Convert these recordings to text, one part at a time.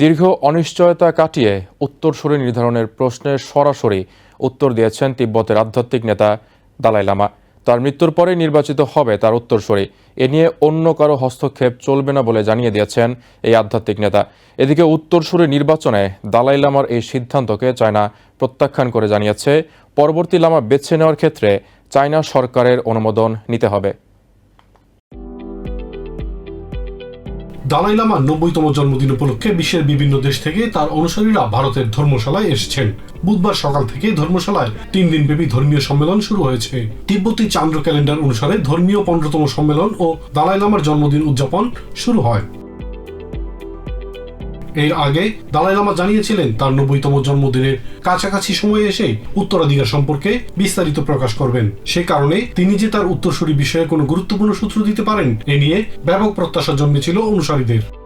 দীর্ঘ অনিশ্চয়তা কাটিয়ে উত্তরসূরি নির্ধারণের প্রশ্নের সরাসরি উত্তর দিয়েছেন তিব্বতের আধ্যাত্মিক নেতা দালাই লামা। তার মৃত্যুর পরে নির্বাচিত হবে তার উত্তরসূরি। এ নিয়ে অন্য কারও হস্তক্ষেপ চলবে না বলে জানিয়ে দিয়েছেন এই আধ্যাত্মিক নেতা। এদিকে উত্তরসূরি নির্বাচনে দালাই লামার এই সিদ্ধান্তকে চায়না প্রত্যাখ্যান করে জানিয়েছে, পরবর্তী লামা বেছে নেওয়ার ক্ষেত্রে চায়না সরকারের অনুমোদন নিতে হবে। দালাই লামার নব্বইতম জন্মদিন উপলক্ষে বিশ্বের বিভিন্ন দেশ থেকে তার অনুসারীরা ভারতের ধর্মশালায় এসেছেন। বুধবার সকাল থেকে ধর্মশালায় তিন দিনব্যাপী ধর্মীয় সম্মেলন শুরু হয়েছে। তিব্বতি চান্দ্র ক্যালেন্ডার অনুসারে ধর্মীয় পনেরোতম সম্মেলন ও দালাই লামার জন্মদিন উদযাপন শুরু হয়। এর আগে দালাই লামা জানিয়েছিলেন তার নব্বইতম জন্মদিনের কাছাকাছি সময়ে এসে উত্তরাধিকার সম্পর্কে বিস্তারিত প্রকাশ করবেন। সে কারণে তিনি যে তার উত্তরসূরি বিষয়ে কোনো গুরুত্বপূর্ণ সূত্র দিতে পারেন, এ নিয়ে ব্যাপক প্রত্যাশা জন্মেছিল অনুসারীদের।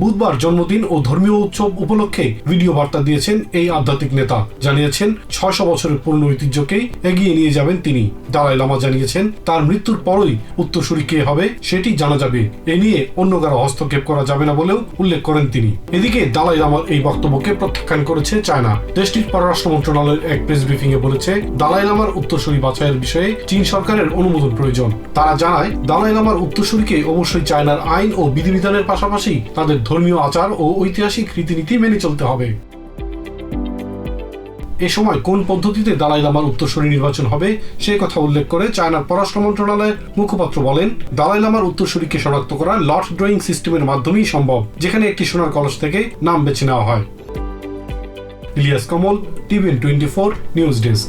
বুধবার জন্মদিন ও ধর্মীয় উৎসব উপলক্ষে ভিডিও বার্তা দিয়েছেন এই আধ্যাত্মিক নেতা। জানিয়েছেন, ছয়শো বছরের পূর্ণ ঐতিহ্যকেই এগিয়ে নিয়ে যাবেন তিনি। দালাই লামা জানিয়েছেন, তার মৃত্যুর পরই উত্তরসূরি কে হবে সেটি জানা যাবে। এ নিয়ে অন্য কারও হস্তক্ষেপ করা যাবে না বলেও উল্লেখ করেন তিনি। এদিকে দালাই লামার এই বক্তব্যকে প্রত্যাখ্যান করেছে চায়না। দেশটির পররাষ্ট্র মন্ত্রণালয়ের এক প্রেস ব্রিফিং এ বলেছে দালাই লামার উত্তরসূরি বাছাইয়ের বিষয়ে চীন সরকারের অনুমোদন প্রয়োজন। তারা জানায় দালাই লামার উত্তরসূরিকে অবশ্যই চায়নার আইন ও বিধিবিধানের পাশাপাশি তাদের ধর্মীয় আচার ও ঐতিহাসিক রীতিনীতি মেনে চলতে হবে। এ সময় কোন পদ্ধতিতে দালাই লামার উত্তরসূরি নির্বাচন হবে, সে কথা উল্লেখ করে চায়নার পররাষ্ট্র মন্ত্রণালয়ের মুখপাত্র বলেন, দালাই লামার উত্তরসূরিকে শনাক্ত করা লট ড্রয়িং সিস্টেমের মাধ্যমেই সম্ভব, যেখানে একটি সোনার কলস থেকে নাম বেছে নেওয়া হয়। Ilias Kamal, TVN twenty four, news desk.